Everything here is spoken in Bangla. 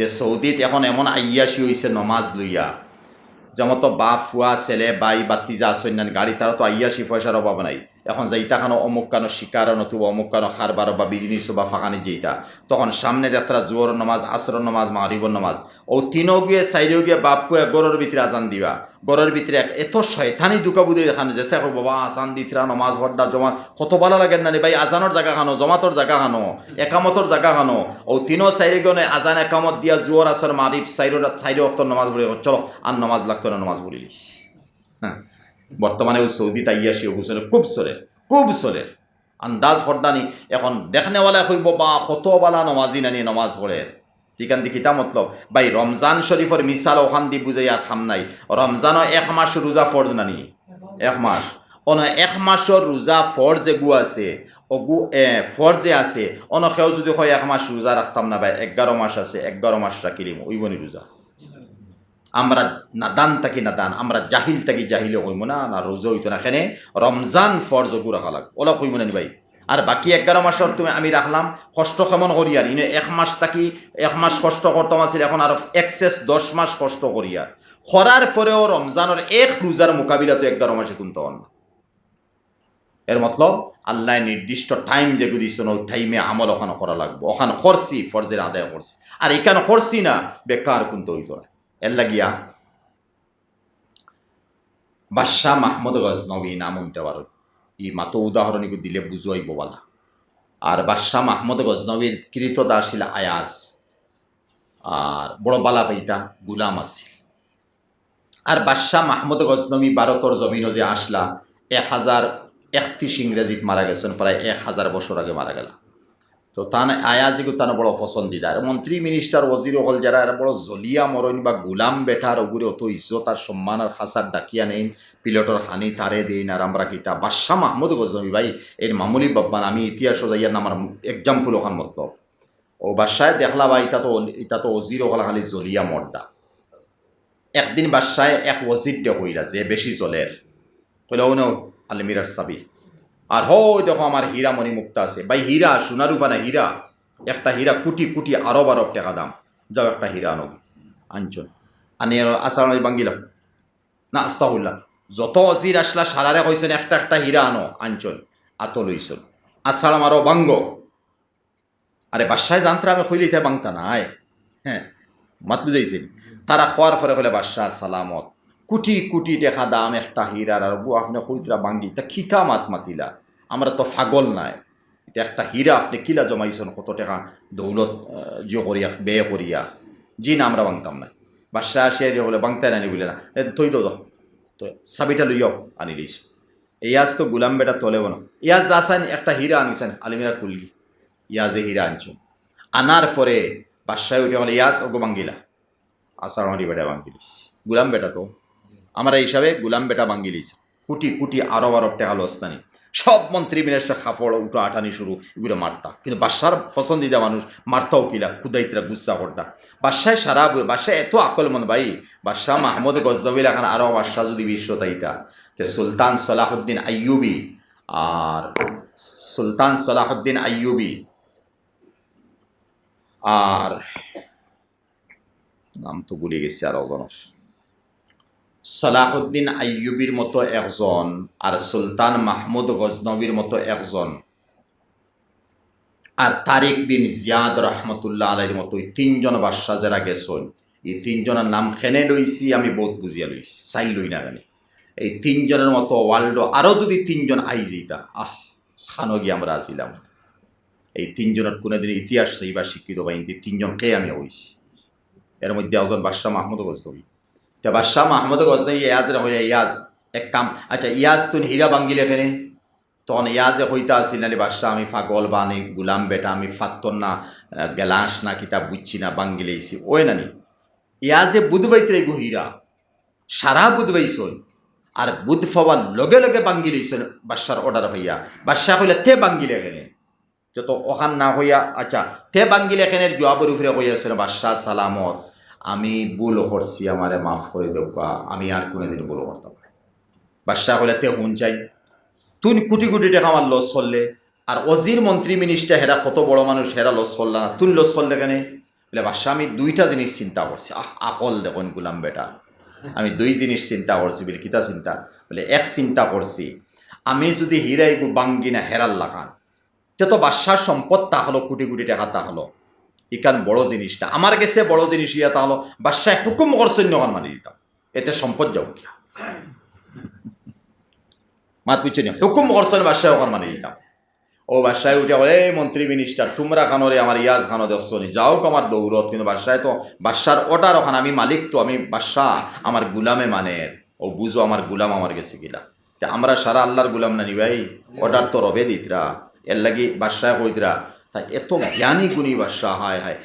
যে সৌদিত এখন এমন আইয়াসি হয়েছে নমাজ লইয়া। যেমন তো বাপ, ফুয়া, ছেলে, বাই, বাতিজা আসন্যান গাড়ি তারা তো আইয়াসি পয়সার অভাব নাই। এখন যাইতা খানো অমুক কানো শিকার নতুবা অমুক কানো খারবার বা বিজনিস বা ফাঁকানি যেইটা তখন সামনে যাত্রা জোর নমাজ আসর নমাজ মারিবর নমাজ ও তিনও গিয়ে সাইডেও গিয়ে বাপ পুয়া গরুর ভিতরে আজান দিবা। গরুর ভিতরে এক এত শয়তানি দুকা বুধি দেখানো যে সে বাবা আসান দিতরা নমাজ হড্ডা জমা কত ভালো লাগে না ভাই আজানোর জায়গা খানো জমাতর জায়গা খানো একামতর জায়গা খানো। ও তিনও সাইডে গনে আজান একামত দিয়া জোর আসর মারিব সাইডের সাইডে অত নমাজ পড়ে চলো আর নমাজ লাগতো না নমাজ পড়িলিস হ্যাঁ বর্তমানে ওই সৌদি তাইয়াসি ওগুসরে খুব সরে খুব সরে আন্দাজ হড্ডানি এখন দেখনেওয়ালা হইব বা কতবালা নমাজি নানি নমাজ পড়ে ঠিকান দি কিতা মতলব ভাই রমজান শরীফর মিসাল ওখান দি বুঝাই আর খাম নাই। রমজানও এক মাস রোজা ফর্জ নানি, এক মাস অন এক মাসর রোজা ফর যে গু আছে, অগু, এ ফর যে আছে। অন সেও যদি হয় এক মাস রোজা রাখতাম না ভাই এগারো মাস আছে এগারো মাস রাখিলিম ওইবনি রোজা আমরা নাদান থাকি নাদান, আমরা জাহিল থাকি জাহিলে কইব না না রোজা হইতো না এখানে রমজান ফর জগু রাখা লাগ ওলা কইব না ভাই? আর বাকি এগারো মাসর তুমি আমি রাখলাম, কষ্ট কেমন করি আর ইনে এক মাস থাকি, এক মাস কষ্ট করতাম আছিল, এখন আর এক্সেস দশ মাস কষ্ট করি আর খরার পরেও রমজানের এক রোজার মোকাবিলা তো এগারো মাসে কিন্তু হন না এর মতলব, আল্লাহ নির্দিষ্ট টাইম যেগুলো দিচ্ছেন ওই টাইমে আমল ওখানে করা লাগবো। ওখানে খরসি ফরজের আদায় করছি আর এখানে খরসি না বেকার কিন্তু হইতো না। এর লাগিয়া বাদশাহ মাহমুদ গজনবী নাম উনতে পারো। ই মাতো উদাহরণ এগুলো দিলে বুঝাইব বলা। আর বাদশাহ মাহমুদ গজনবীর কৃতদা ছিল আয়াজ, আর বড় বালা পাইতা গুলাম আছিল। আর বাদশাহ মাহমুদ গজনবী ভারতর জমিনও যে আসলা, এক হাজার একত্রিশ ইংরেজিত মারা গেছেন প্রায় এক হাজার বছর আগে মারা গেলা। তো তান আয়াজিগু তান বড় পছন্দিদার মন্ত্রী মিনিস্টার ওজির হল যারা এরা বড় জলিয়া মরণ বা গুলাম বেটার ওগুরে অত ইজ্জত আর সম্মান আর খাসার ডাকিয়া নেই পিলটর হানি তারে দিন আর আমরা কিতা বাদশাহ মাহমুদ গজমি ভাই এর মামুলি বাব্বান আমি ইতিহাস যাইয়ার আমার এক্সাম্পল ওখান মতলব ও বাদশায় দেখলা বা ইতা তো ইতা তো ওজির হল খালি জলিয়া মর্দা একদিন বাদশায় এক ওজির দে কইরা যে বেশি জলের কইলা ও আলমিরার সাবি আর হই দেখো আমার হীরা মণি মুক্তা আছে। ভাই, হীরা সোনা রূপা না হীরা, একটা হীরা কোটি কোটি আরব আরব টাকা দাম। যাও একটা হীরা আনো আনচন আনি আসার বাঙ্গিল না আস্তাহুল্লাহ যত অজির আসলা সারারে কইছেন একটা একটা হীরা আনো আনচল আত লইছন আসালাম আরও বাঙ্গ। আরে বাসায় জানতে আমি কইলিতে বাংতা নাই। হ্যাঁ মাত বুঝাইছেন তারা খোয়ার পরে হলে বাদশাহ সালামত কোটি কোটি টাকা দাম একটা হীরার আর আপনি কইতরা বাঙ্গি। তা খিতা মাত মাতিলা? আমরা তো ফাগল নাই। এটা একটা হীরা আপনি কিলা জমাইছেন কত টাকা দৌলত আহ, জো করিয়া ব্যয় করিয়া জি না আমরা বাংতাম না বাদশাহ আসিয়া দিয়ে বলে বাংতাই নানি বলে না থই দো। তো চাবিটা লইয়াও আনি দিস ইয়াজ তো গুলাম বেটা তোলেও না ইয়াজ আসান একটা হীরা আনিছেন আলিমিরা কুলগি। ইয়াজে হীরা আনছেন আনার পরে বাদশাহ উঠে বলে ইয়াজ ওগো বাঙ্গিলা। আসার বেটা বাঙ্গিলিস গুলাম বেটা তো আমরা হিসাবে গুলাম বেটা বাঙ্গি বাঙ্গিলিস কোটি কোটি আরব আরব টাকা লস্তানি সব মন্ত্রী মিনিস্টার খাফড় উঠো আটানি শুরু, এগুলো মারতা। কিন্তু বাদশার পছন্দিদা মানুষ, মারতাও কিলা, কুদাইতরা, গুসা করতা। বাদশায় সারা বাদশাহ এত আকল মন ভাই, বাদশাহ মাহমুদ গজদবিল এখন আরও বাদশাহ যদি বিশ্ব তাইতা তে সুলতান সালাহুদ্দিন আইয়ুবি আর সুলতান সালাহুদ্দিন আইয়ুবি আর নাম তো ভুলে গেছি আর অগণস সালাহুদ্দিন আইয়ুবির মতো একজন আর সুলতান মাহমুদ গজনবীর মতো একজন। আর তারিক বিন জিয়াদ রহমতুল্লাহ আলাইর মতো এই তিনজন বাদশাহ যারা গেছেন, এই তিনজনের নাম খেনে লইছি আমি বহুত বুঝিয়া লইছি, চাই লই না জানি এই তিনজনের মতো ওয়ার্ল্ড আরও যদি তিনজন আই যেতা আহ, খানো গিয়ে আমরা আসিলাম এই তিনজনের কোনোদিন ইতিহাস সেইবার শিক্ষিত পাইনি তিনজনকে আমি হইছি। এর মধ্যে একজন বাদশাহ মাহমুদ গজনবী। তে বাদশাহ মাহমুদ গজনবী ইয়াজ রে হইয়া ইয়াজ এক কাম আচ্ছা ইয়াজ তুই হীরা বাঙ্গিলে এখানে তখন ইয়াজে হইতা আসিল নালি বাদশাহ আমি ফাগল বা আমি গুলাম বেটা, আমি ফাত্তর না গেলাস না কিতা বুঝছি না বাঙ্গিলেইছি ওই নানি ইয়াজে বুধবাইতে গু হীরা। সারা বুধবাইছই আর বুধ ফবার লগে লগে বাঙ্গিলেইছেন বাদশার অর্ডার হইয়া। বাদশাহ হইলে তে বাঙ্গিলে গেলে যত ওখান না হইয়া আচ্ছা তে বাঙ্গিলে এখানে জবাবের উপরে হইয়াছেন বাদশাহ সালামত। আমি ভুল করছি, আমারে মাফ করে দেওয়া আমি আর কোনোদিন ভুল করতাম না। বাদশাহ হইলে তে হুন চাই, তুই কোটি কোটি টাকা আমার লস করলে, আর অজির মন্ত্রী মিনিস্টার হেরা কত বড় মানুষ, হেরা লস করলা না, তুই লস করলে কেন? বলে, বাদশাহ, আমি দুইটা জিনিস চিন্তা করছি। আহ, আকল দেখুন গুলাম বেটা, আমি দুই জিনিস চিন্তা করছি, বলে, কিতা চিন্তা? বলে, এক চিন্তা করছি, আমি যদি হিরাই গু বাঙ্গিনা হেরাল লাগান, তে তো বাদশার সম্পদ তা হলো কোটি কোটি টাকা তা হলো ইকান বড় জিনিসটা। আমার কাছে বড় জিনিস ইয়া তা হলো বাদশাহ হুকুম করছেন নগান মানি দিতাম। এতে সম্পদ যাও কিয়া মাত পিছু নি হুকুম করছেন বাদশাহ ওখান মানি দিতাম। ও বাদশাহ উঠে বলে এই মন্ত্রী মিনিস্টার তোমরা খানোরে আমার ইয়াজ খানো দেখছনি যাও আমার দৌলত। কিন্তু বাদশাহ তো বাদশার অর্ডার ওখান আমি মালিক তো আমি বাদশাহ আমার গুলামে মানে ও বুঝো আমার গুলাম আমার গেছে গিলা। তা আমরা সারা আল্লাহর গুলাম না নি ভাই? অর্ডার তো রবে দিতরা। এর লাগি বাদশাহ কইতরা তাই এত জ্ঞানী গুণী বাদশাহ হায় হায়।